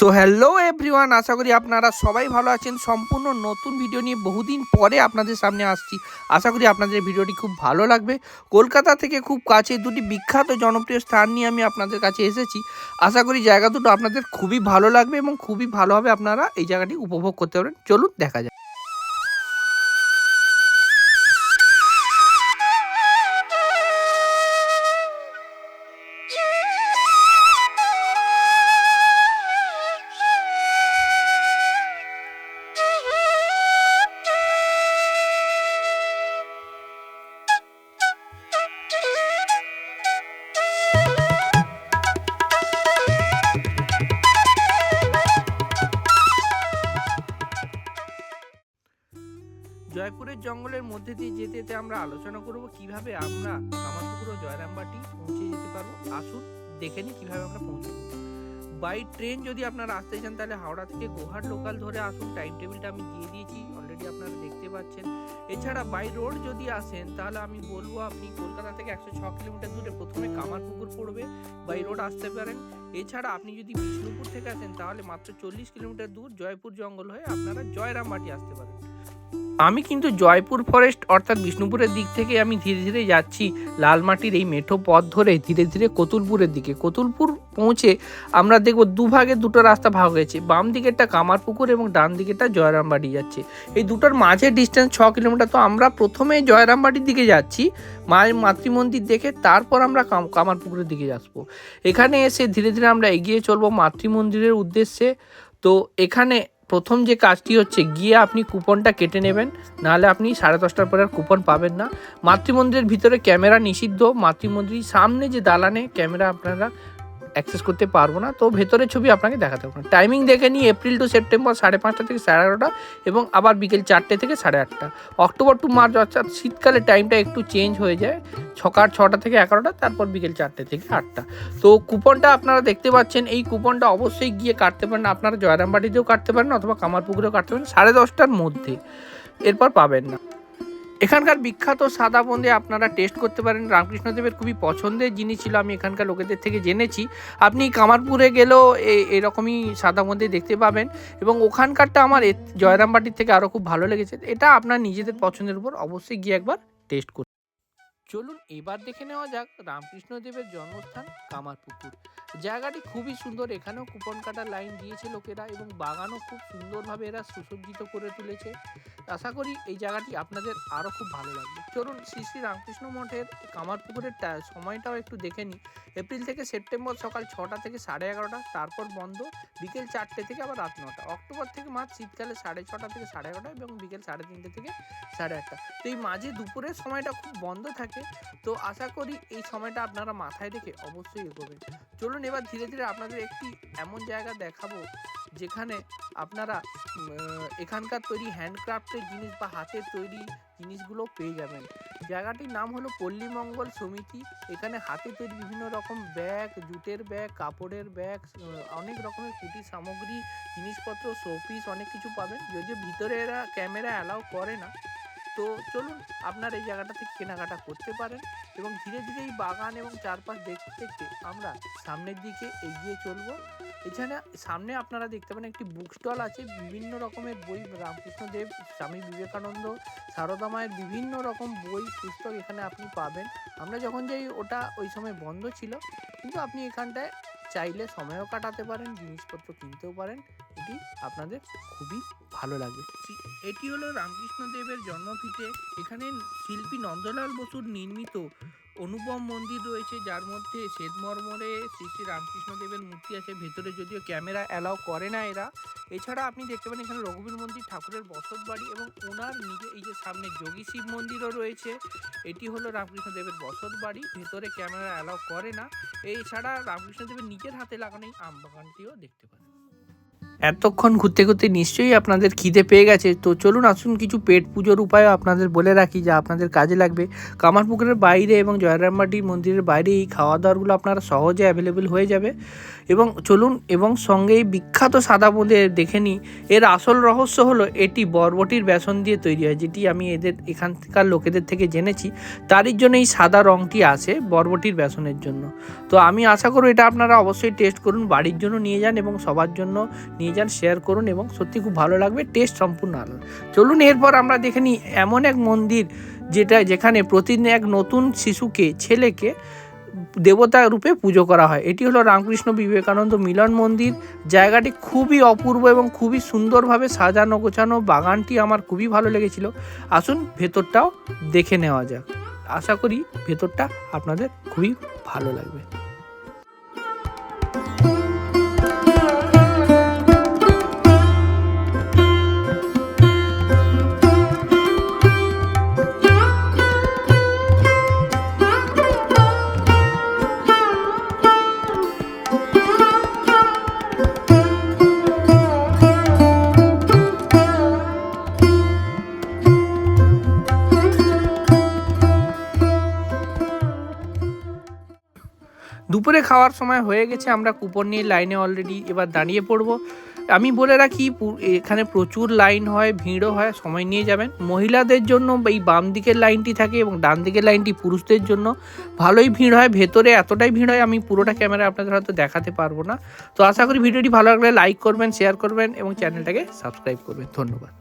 So hello everyone আশা করি আপনারা সবাই ভালো আছেন। সম্পূর্ণ নতুন ভিডিও নিয়ে বহুদিন পরে আপনাদের সামনে আসছি। আশা করি আপনাদের ভিডিওটি খুব ভালো লাগবে। কলকাতা থেকে খুব কাছে দুটি বিখ্যাত জনপ্রিয় স্থান নিয়ে আমি আপনাদের কাছে এসেছি। আশা করি জায়গা দুটো আপনাদের খুবই ভালো লাগবে এবং খুবই ভালোভাবে আপনারা এই জায়গাটি উপভোগ করতে পারেন চলুন দেখা যাক। জয়পুরের জঙ্গলের মধ্যে দিয়ে যেতে যেতে আমরা আলোচনা করব কীভাবে আমরা কামারপুকুর ও জয়রামবাটি পৌঁছে যেতে পারব। আসুন দেখে নিই কীভাবে আমরা পৌঁছাবো বাই ট্রেন যদি আপনারা আসতে চান, তাহলে হাওড়া থেকে গোহাট লোকাল ধরে আসুন। টাইম টেবিলটা আমি দিয়ে দিয়েছি অলরেডি আপনারা দেখতে পাচ্ছেন। এছাড়া বাই রোড যদি আসেন, তাহলে আমি বলব আপনি কলকাতা থেকে একশো ছ কিলোমিটার দূরে প্রথমে কামারপুকুর পড়বে বাই রোড আসতে পারেন। এছাড়া আপনি যদি বিষ্ণুপুর থেকে আসেন, তাহলে মাত্র চল্লিশ কিলোমিটার দূর জয়পুর জঙ্গল হয়ে আপনারা জয়রামবাটি আসতে পারেন। আমি কিন্তু জয়পুর ফরেস্ট অর্থাৎ বিষ্ণুপুরের দিক থেকে আমি ধীরে ধীরে যাচ্ছি। লালমাটির এই মেঠো পথ ধরে ধীরে ধীরে কতুলপুরের দিকে। কতুলপুর পৌঁছে আমরা দেখব দুভাগে দুটো রাস্তা ভাগ হয়েছে। বাম দিকেরটা কামারপুকুর এবং ডান দিকেরটা জয়রামবাড়ি যাচ্ছে। এই দুটোর মাঝে ডিস্টেন্স ছ কিলোমিটার। তো আমরা প্রথমে জয়রামবাড়ির দিকে যাচ্ছি মায়ের মাতৃমন্দির দেখে তারপর আমরা কাম- কামারপুকুরের দিকে আসব। এখানে এসে ধীরে ধীরে আমরা এগিয়ে চলবো মাতৃমন্দিরের উদ্দেশ্যে। তো এখানে প্রথম যে কাজটি হচ্ছে গিয়ে আপনি কুপনটা কেটে নেবেন, নাহলে আপনি সাড়ে দশটার পরে আর কুপন পাবেন না। মাতৃমন্দিরের ভিতরে ক্যামেরা নিষিদ্ধ। মাতৃমন্দির সামনে যে দালানে ক্যামেরা আপনারা অ্যাক্সেস করতে পারব না। তো ভেতরের ছবি আপনাকে দেখাতে পারব টাইমিং দেখে নিই এপ্রিল টু সেপ্টেম্বর সাড়ে পাঁচটা থেকে সাড়ে এগারোটা এবং আবার বিকেল চারটে থেকে সাড়ে আটটা। অক্টোবর টু মার্চ অর্থাৎ শীতকালে টাইমটা একটু চেঞ্জ হয়ে যায়। সকাল ছটা থেকে এগারোটা, তারপর বিকেল চারটে থেকে আটটা। তো কুপনটা আপনারা দেখতে পাচ্ছেন। এই কুপনটা অবশ্যই গিয়ে কাটতে পারেন। আপনারা জয়রামবাটিতেও কাটতে পারেন অথবা কামারপুকুরেও কাটতে পারেন সাড়ে দশটার মধ্যে। এরপর পাবেন না। এখানকার বিখ্যাত সাদা বন্দে আপনারা টেস্ট করতে পারেন। রামকৃষ্ণদেবের খুবই পছন্দের জিনিস ছিল, আমি এখানকার লোকেদের থেকে জেনেছি। আপনি কামারপুরে গেলেও এরকমই সাদা বন্দে দেখতে পাবেন এবং ওখানকারটা আমার জয়রামবাটির থেকে আরও খুব ভালো লেগেছে। এটা আপনার নিজেদের পছন্দের উপর অবশ্যই গিয়ে একবার টেস্ট করুন। চলুন এবার দেখে নেওয়া যাক রামকৃষ্ণদেবের জন্মস্থান কামারপুকুর। জায়গাটি খুবই সুন্দর, এখানেও কুপন কাটার লাইন দিয়েছে লোকেরা এবং বাগানও খুব সুন্দরভাবে এরা সুসজ্জিত করে তুলেছে। আশা করি এই জায়গাটি আপনাদের আরও খুব ভালো লাগবে। চলুন শ্রী শ্রী রামকৃষ্ণ মঠের কামারপুকুরের সময়টাও একটু দেখে নিই। এপ্রিল থেকে সেপ্টেম্বর সকাল ছটা থেকে সাড়ে এগারোটা, তারপর বন্ধ, বিকেল চারটে থেকে আবার রাত নটা। অক্টোবর থেকে মার্চ শীতকালে সাড়ে ছটা থেকে সাড়ে এগারোটা এবং বিকেল সাড়ে তিনটে থেকে সাড়ে আটটা। তো এই মাঝে দুপুরের সময়টা খুব বন্ধ থাকে তো আশা করি এই সময়টা আপনারা মাথায় রেখে অবশ্যই এগোবেন। চলুন এবার ধীরে ধীরে আপনাদের একটি এমন জায়গা দেখাবো, যেখানে আপনারা এখানকার তৈরি হ্যান্ডক্রাফটের জিনিস বা হাতের তৈরি জিনিসগুলো পেয়ে যাবেন। জায়গাটির নাম হলো পল্লীমঙ্গল সমিতি। এখানে হাতে তৈরি বিভিন্ন রকম ব্যাগ, জুটের ব্যাগ, কাপড়ের ব্যাগ অনেক রকমের কুটির সামগ্রী, জিনিসপত্র, শোপিস, অনেক কিছু পাবেন। যদিও ভিতরে এরা ক্যামেরা অ্যালাউ করে না। তো চলুন আপনার এই জায়গাটা থেকে কেনাকাটা করতে পারেন এবং ধীরে ধীরে এই বাগান এবং চারপাশ দেখতে দেখতে আমরা সামনের দিকে এগিয়ে চলবো। এখানে সামনে আপনারা দেখতে পারেন একটি বুক স্টল আছে, বিভিন্ন রকমের বই রামকৃষ্ণদেব স্বামী বিবেকানন্দ, সারদা মায়ের বিভিন্ন রকম বই, পুস্তক এখানে আপনি পাবেন। আমরা যখন যাই, ওটা ওই সময় বন্ধ ছিল। কিন্তু আপনি এখানটায় চাইলে সময়ও কাটাতে পারেন, জিনিসপত্র কিনতেও পারেন। এটি আপনাদের খুবই ভালো লাগবে। এটি হলো রামকৃষ্ণদেবের জন্মভিটে এখানে শিল্পী নন্দলাল বসুর নির্মিত অনুপম মন্দির রয়েছে, যার মধ্যে শ্বেতমর্মরে শ্রী শ্রী রামকৃষ্ণদেবের মূর্তি আছে। ভেতরে যদিও ক্যামেরা অ্যালাউ করে না এরা। এছাড়া আপনি দেখতে পারেন এখানে রঘুবীর মন্দির, ঠাকুরের বসত বাড়ি এবং ওনার নিজে এই যে সামনে যোগী শিব মন্দিরও রয়েছে। এটি হলো রামকৃষ্ণদেবের বসত বাড়ি, ভেতরে ক্যামেরা অ্যালাউ করে না। এছাড়া রামকৃষ্ণদেবের নিজের হাতে লাগানো এই আম বাগানটিও দেখতে পারেন। এতক্ষণ ঘুরতে ঘুরতে নিশ্চয়ই আপনাদের খিদে পেয়ে গেছে। তো চলুন আসুন কিছু পেট পুজোর উপায়ও আপনাদের বলে রাখি যা আপনাদের কাজে লাগবে। কামারপুকুরের বাইরে এবং জয়রামবাটি মন্দিরের বাইরে এই খাওয়া দাওয়াগুলো আপনারা সহজে অ্যাভেলেবেল হয়ে যাবে। এবং চলুন, এবং সঙ্গে এই বিখ্যাত সাদা বোঁদে দেখে নিই। এর আসল রহস্য হলো এটি বরবটির বেসন দিয়ে তৈরি হয়, যেটি আমি এদের, এখানকার লোকেদের থেকে জেনেছি। তারই জন্য এই সাদা রঙটি আসে বরবটির বেসনের জন্য। তো আমি আশা করব এটা আপনারা অবশ্যই টেস্ট করুন, বাড়ির জন্য নিয়ে যান এবং সবার জন্য নিয়ে যান শেয়ার করুন এবং সত্যি খুব ভালো লাগবে টেস্ট সম্পূর্ণ আলাদা। চলুন এরপর আমরা দেখে নিই এমন এক মন্দির যেটা, যেখানে প্রতিদিন এক নতুন শিশুকে, ছেলেকে দেবতা রূপে পুজো করা হয়। এটি হলো রামকৃষ্ণ বিবেকানন্দ মিলন মন্দির। জায়গাটি খুবই অপূর্ব এবং খুবই সুন্দরভাবে সাজানো, গোছানো। বাগানটি আমার খুবই ভালো লেগেছিল। আসুন ভেতরটাও দেখে নেওয়া যাক। আশা করি ভেতরটা আপনাদের খুবই ভালো লাগবে। দুপুরে খাওয়ার সময় হয়ে গেছে, আমরা কুপন নিয়ে লাইনে অলরেডি এবার দাঁড়িয়ে পড়ব। আমি বলে রাখি এখানে প্রচুর লাইন হয়, ভিড়ও হয়, সময় নিয়ে যাবেন। মহিলাদের জন্য এই বাম দিকের লাইনটি থাকে এবং ডান দিকের লাইনটি পুরুষদের জন্য। ভালোই ভিড় হয়, ভেতরে এতটাই ভিড় হয়, আমি পুরোটা ক্যামেরা আপনাদের হয়তো দেখাতে পারব না। তো আশা করি ভিডিওটি ভালো লাগলে লাইক করবেন শেয়ার করবেন এবং চ্যানেলটাকে সাবস্ক্রাইব করবেন। ধন্যবাদ।